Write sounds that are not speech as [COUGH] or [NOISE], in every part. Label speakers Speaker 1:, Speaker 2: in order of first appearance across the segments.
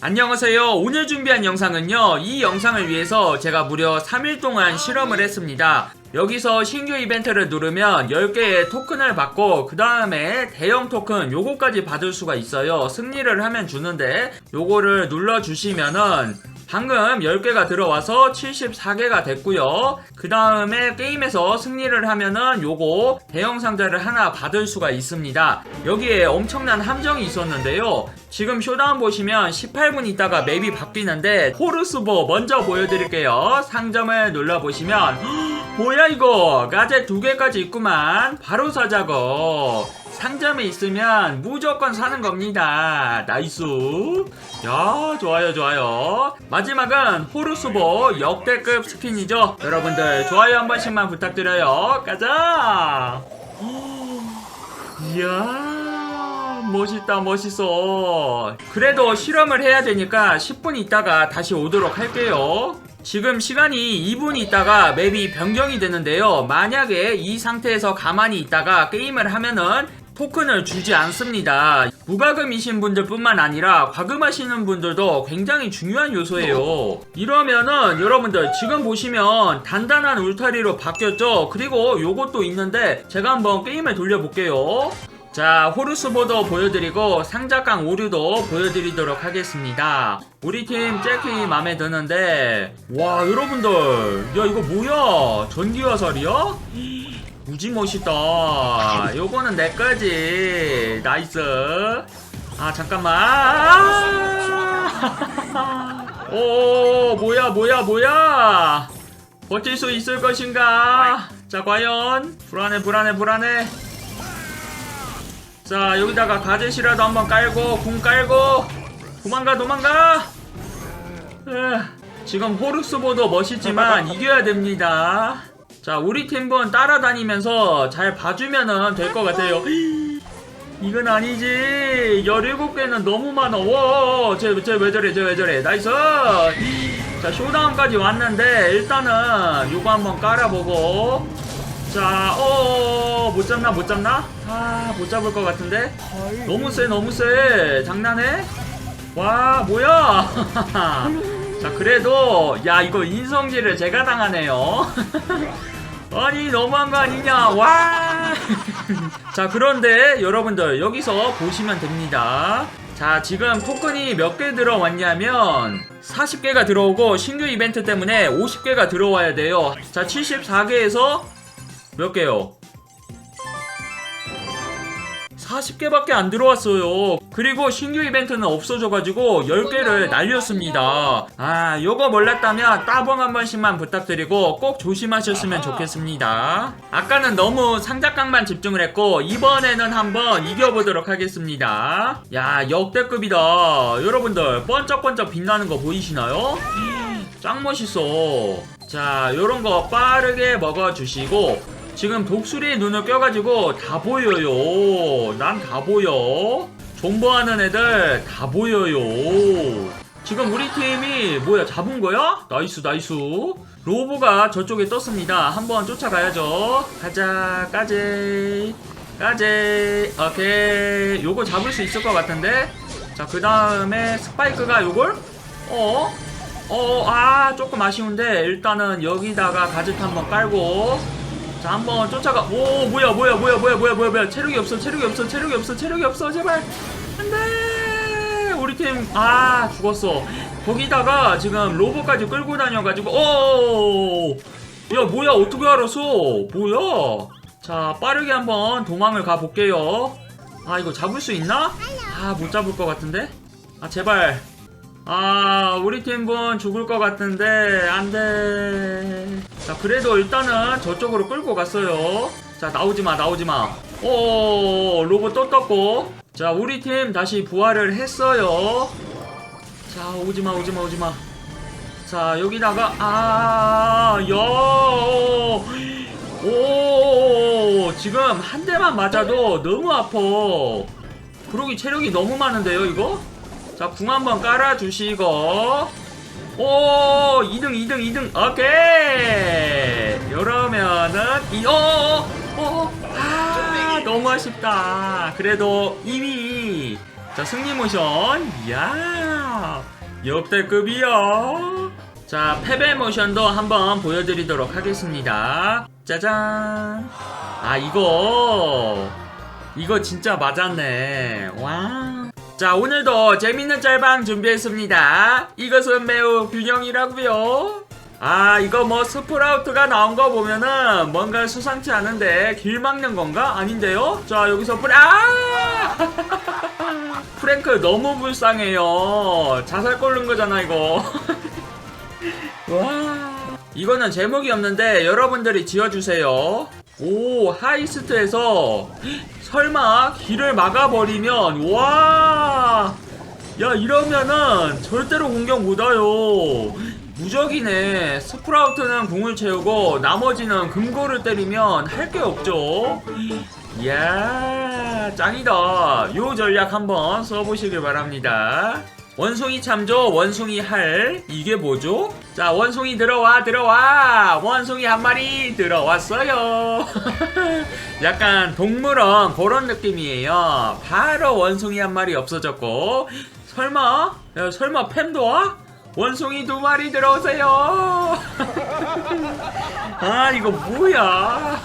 Speaker 1: 안녕하세요. 오늘 준비한 영상은요. 이 영상을 위해서 제가 무려 3일 동안 실험을 했습니다. 여기서 신규 이벤트를 누르면 10개의 토큰을 받고 그 다음에 대형 토큰 요거까지 받을 수가 있어요. 승리를 하면 주는데 요거를 눌러주시면은 방금 10개가 들어와서 74개가 됐고요. 그 다음에 게임에서 승리를 하면은 요거 대형 상자를 하나 받을 수가 있습니다. 여기에 엄청난 함정이 있었는데요. 지금 쇼다운 보시면 18분 있다가 맵이 바뀌는데 호르스보 먼저 보여드릴게요. 상점을 눌러보시면 뭐야 이거 가제 두 개까지 있구만 바로 사자고 상점에 있으면 무조건 사는 겁니다. 나이스. 야 좋아요 좋아요. 마지막은 호르스보 역대급 스킨이죠? 여러분들 좋아요 한 번씩만 부탁드려요. 가자! 이야 멋있다 멋있어. 그래도 실험을 해야 되니까 10분 있다가 다시 오도록 할게요. 지금 시간이 2분 있다가 맵이 변경이 되는데요. 만약에 이 상태에서 가만히 있다가 게임을 하면은 토큰을 주지 않습니다. 무과금이신 분들 뿐만 아니라 과금하시는 분들도 굉장히 중요한 요소예요. 이러면은 여러분들 지금 보시면 단단한 울타리로 바뀌었죠? 그리고 요것도 있는데 제가 한번 게임을 돌려볼게요. 자, 호르스보도 보여드리고 상자깡 오류도 보여드리도록 하겠습니다. 우리 팀 잭이 마음에 드는데. 와 여러분들. 야 이거 뭐야? 전기 화살이야? 무지 멋있다. 요거는 내 거지. 나이스. 아 잠깐만. 아! 오 뭐야 뭐야 뭐야? 버틸 수 있을 것인가? 자 과연 불안해 불안해 불안해. 자 여기다가 가젯이라도 한번 깔고 궁 깔고 도망가 도망가 에, 지금 호르스보도 멋있지만 이겨야 됩니다 자 우리 팀분 따라다니면서 잘 봐주면은 될것 같아요 [LAUGHS] 이건 아니지 17개는 너무 많아 와쟤쟤왜 저래 쟤 왜 저래 나이스 자 쇼다운까지 왔는데 일단은 요거 한번 깔아보고 자, 어, 못 잡나, 못 잡나? 아, 못 잡을 것 같은데? 너무 세, 너무 세. 장난해? 와, 뭐야? [LAUGHS] 자, 그래도, 야, 이거 인성질을 제가 당하네요. [LAUGHS] 아니, 너무한 거 아니냐? 와! [LAUGHS] 자, 그런데 여러분들, 여기서 보시면 됩니다. 자, 지금 토큰이 몇 개 들어왔냐면 40개가 들어오고 신규 이벤트 때문에 50개가 들어와야 돼요. 자, 74개에서 몇 개요? 40개밖에 안 들어왔어요. 그리고 신규 이벤트는 없어져가지고 10개를 날렸습니다. 아, 요거 몰랐다면 따봉 한 번씩만 부탁드리고 꼭 조심하셨으면 좋겠습니다. 아까는 너무 상자깡만 집중을 했고, 이번에는 한번 이겨보도록 하겠습니다. 야, 역대급이다. 여러분들, 번쩍번쩍 빛나는 거 보이시나요? 짱 멋있어. 자, 요런 거 빠르게 먹어주시고, 지금 독수리에 눈을 껴가지고 다 보여요. 난 다 보여. 존버하는 애들 다 보여요. 지금 우리 팀이 뭐야 잡은 거야? 나이스 나이스. 로보가 저쪽에 떴습니다. 한번 쫓아가야죠. 가자 까제 까제. 오케이. 요거 잡을 수 있을 것 같은데. 자 그 다음에 스파이크가 요걸 어? 어, 아, 조금 아쉬운데, 일단은 여기다가 가짓 한번 깔고, 자, 한번 쫓아가. 오, 뭐야, 뭐야, 뭐야, 뭐야, 뭐야, 뭐야, 뭐야. 체력이 없어, 체력이 없어, 체력이 없어, 체력이 없어, 제발. 안 돼! 우리 팀, 아, 죽었어. 거기다가 지금 로봇까지 끌고 다녀가지고, 오! 야, 뭐야, 어떻게 알았어? 뭐야? 자, 빠르게 한번 도망을 가볼게요. 아, 이거 잡을 수 있나? 아, 못 잡을 것 같은데? 아, 제발. 아, 우리 팀분 죽을 것 같은데, 안 돼. 자, 그래도 일단은 저쪽으로 끌고 갔어요. 자, 나오지 마, 나오지 마. 오, 로봇 또 떴고. 자, 우리 팀 다시 부활을 했어요. 자, 오지 마, 오지 마, 오지 마. 자, 여기다가, 아, 야, 오, 지금 한 대만 맞아도 너무 아파. 그러기 체력이 너무 많은데요, 이거? 자, 궁 한번 깔아주시고. 오, 2등, 2등, 2등. 오케이. 이러면은, 이, 어, 어, 어, 아, 너무 아쉽다. 그래도 2위. 자, 승리 모션. 이야. 역대급이야. 자, 패배 모션도 한번 보여드리도록 하겠습니다. 짜잔. 아, 이거. 이거 진짜 맞았네. 와. 자, 오늘도 재밌는 짤방 준비했습니다. 이것은 매우 균형이라고요. 아, 이거 뭐 스프라우트가 나온 거 보면은 뭔가 수상치 않은데 길 막는 건가? 아닌데요? 자, 여기서 프레 아! [LAUGHS] 프랭크 너무 불쌍해요. 자살 꼴른 거잖아, 이거. [LAUGHS] 와. 이거는 제목이 없는데 여러분들이 지어주세요. 오, 하이스트에서 설마 길을 막아버리면 와. 야, 이러면은 절대로 공격 못 와요. 무적이네. 스프라우트는 궁을 채우고 나머지는 금고를 때리면 할 게 없죠. 이야, 짱이다. 요 전략 한번 써보시길 바랍니다. 원숭이 참조, 원숭이 할. 이게 뭐죠? 자, 원숭이 들어와, 들어와! 원숭이 한 마리 들어왔어요. [LAUGHS] 약간 동물원 그런 느낌이에요. 바로 원숭이 한 마리 없어졌고. 설마? 야, 설마 팸도 와? 원숭이 두 마리 들어오세요. [LAUGHS] 아, 이거 뭐야?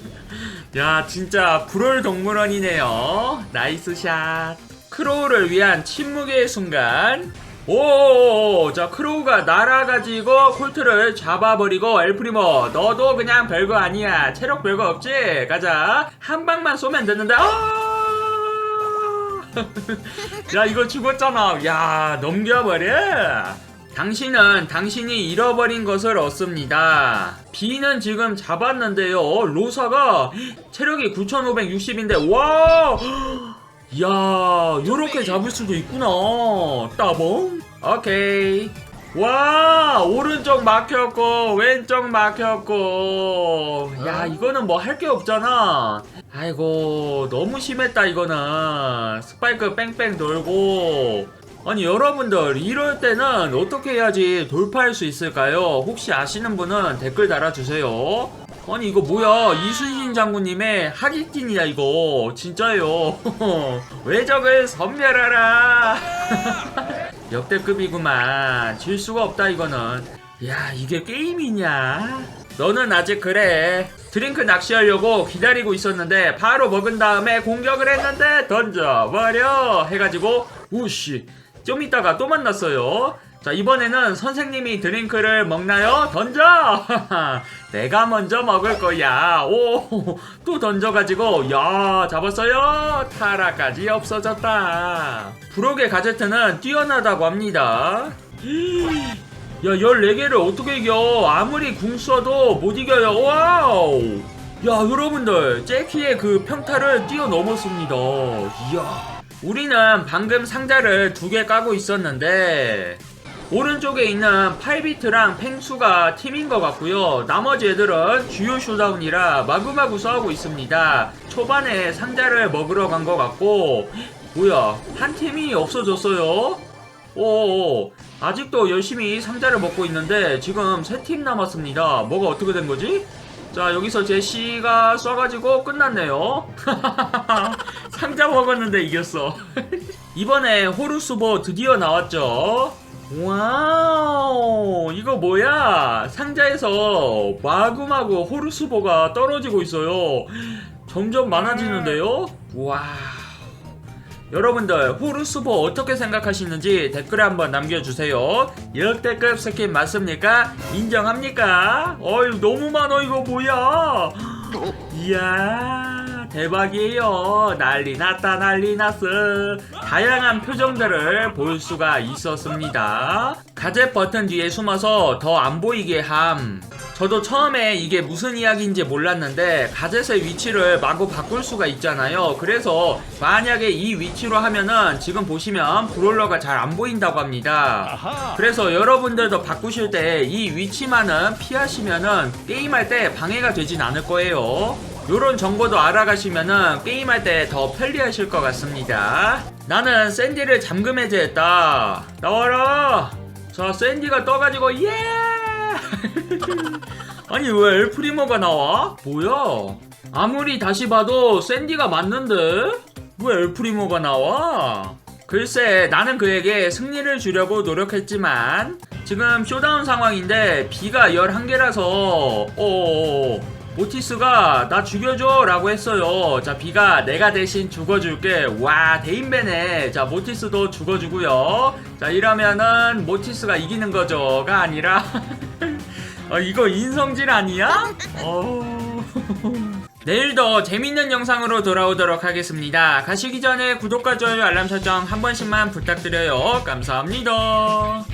Speaker 1: [LAUGHS] 야, 진짜 불월 동물원이네요. 나이스 샷. 크로우를 위한 침묵의 순간. 오, 자 크로우가 날아가지고 콜트를 잡아버리고 엘프리모 너도 그냥 별거 아니야. 체력 별거 없지? 가자. 한 방만 쏘면 되는데 아! [LAUGHS] 야 이거 죽었잖아. 야 넘겨버려. 당신은 당신이 잃어버린 것을 얻습니다. B는 지금 잡았는데요. 로사가 체력이 9560인데 와이 야 요렇게 잡을 수도 있구나. 따봉. 오케이. 와 오른쪽 막혔고 왼쪽 막혔고. 야 이거는 뭐 할 게 없잖아. 아이고 너무 심했다 이거는. 스파이크 뺑뺑 돌고. 아니 여러분들 이럴 때는 어떻게 해야지 돌파할 수 있을까요? 혹시 아시는 분은 댓글 달아주세요 아니 이거 뭐야? 이순신 장군님의 하기틴이야 이거. 진짜요. [LAUGHS] 외적을 섬멸하라. [LAUGHS] 역대급이구만. 질 수가 없다 이거는. 야 이게 게임이냐? 너는 아직 그래. 드링크 낚시하려고 기다리고 있었는데 바로 먹은 다음에 공격을 했는데 던져버려. 해가지고 우씨. 좀 이따가 또 만났어요 자 이번에는 선생님이 드링크를 먹나요? 던져! [LAUGHS] 내가 먼저 먹을 거야. 오 또 던져가지고 야 잡았어요. 타라까지 없어졌다. 브록의 가제트는 뛰어나다고 합니다. [GASPS] 야 14개를 어떻게 이겨? 아무리 궁 써도 못 이겨요. 와우! 야 여러분들 제키의 그 평타를 뛰어넘었습니다. 이야 우리는 방금 상자를 두 개 까고 있었는데 오른쪽에 있는 8비트랑 팽수가 팀인 것 같고요. 나머지 애들은 주요 쇼다운이라 마구마구 싸우고 있습니다. 초반에 상자를 먹으러 간 것 같고 뭐야 한 팀이 없어졌어요? 오 아직도 열심히 상자를 먹고 있는데 지금 세 팀 남았습니다. 뭐가 어떻게 된 거지? 자 여기서 제시가 쏴가지고 끝났네요. [LAUGHS] 상자 먹었는데 이겼어. [LAUGHS] 이번에 호루스보 드디어 나왔죠. 와우 이거 뭐야? 상자에서 마구마구 호르스보가 떨어지고 있어요. 점점 많아지는데요? 와 여러분들 호르스보 어떻게 생각하시는지 댓글에 한번 남겨주세요. 역대급 스킨 맞습니까? 인정합니까? 어이 너무 많아 이거 뭐야? [GASPS] 이야 대박이에요. 난리 났다 난리 났어. 다양한 표정들을 볼 수가 있었습니다. 가젯 버튼 뒤에 숨어서 더 안 보이게 함. 저도 처음에 이게 무슨 이야기인지 몰랐는데 가젯의 위치를 마구 바꿀 수가 있잖아요. 그래서 만약에 이 위치로 하면은 지금 보시면 브롤러가 잘 안 보인다고 합니다. 그래서 여러분들도 바꾸실 때 이 위치만은 피하시면은 게임할 때 방해가 되진 않을 거예요 요런 정보도 알아가시면은 게임할 때 더 편리하실 것 같습니다. 나는 샌디를 잠금 해제했다. 나와라! 자, 샌디가 떠가지고, 예! [LAUGHS] 아니, 왜 엘프리머가 나와? 뭐야? 아무리 다시 봐도 샌디가 맞는데? 왜 엘프리머가 나와? 글쎄 나는 그에게 승리를 주려고 노력했지만 지금 쇼다운 상황인데 비가 11개라서 어 모티스가 나 죽여줘 라고 했어요 자 비가 내가 대신 죽어줄게 와 대인배네 자 모티스도 죽어주고요 자 이러면은 모티스가 이기는 거죠가 아니라 [LAUGHS] 어, 이거 인성질 아니야? 어... [LAUGHS] 내일 더 재밌는 영상으로 돌아오도록 하겠습니다. 가시기 전에 구독과 좋아요 알람 설정 한 번씩만 부탁드려요. 감사합니다.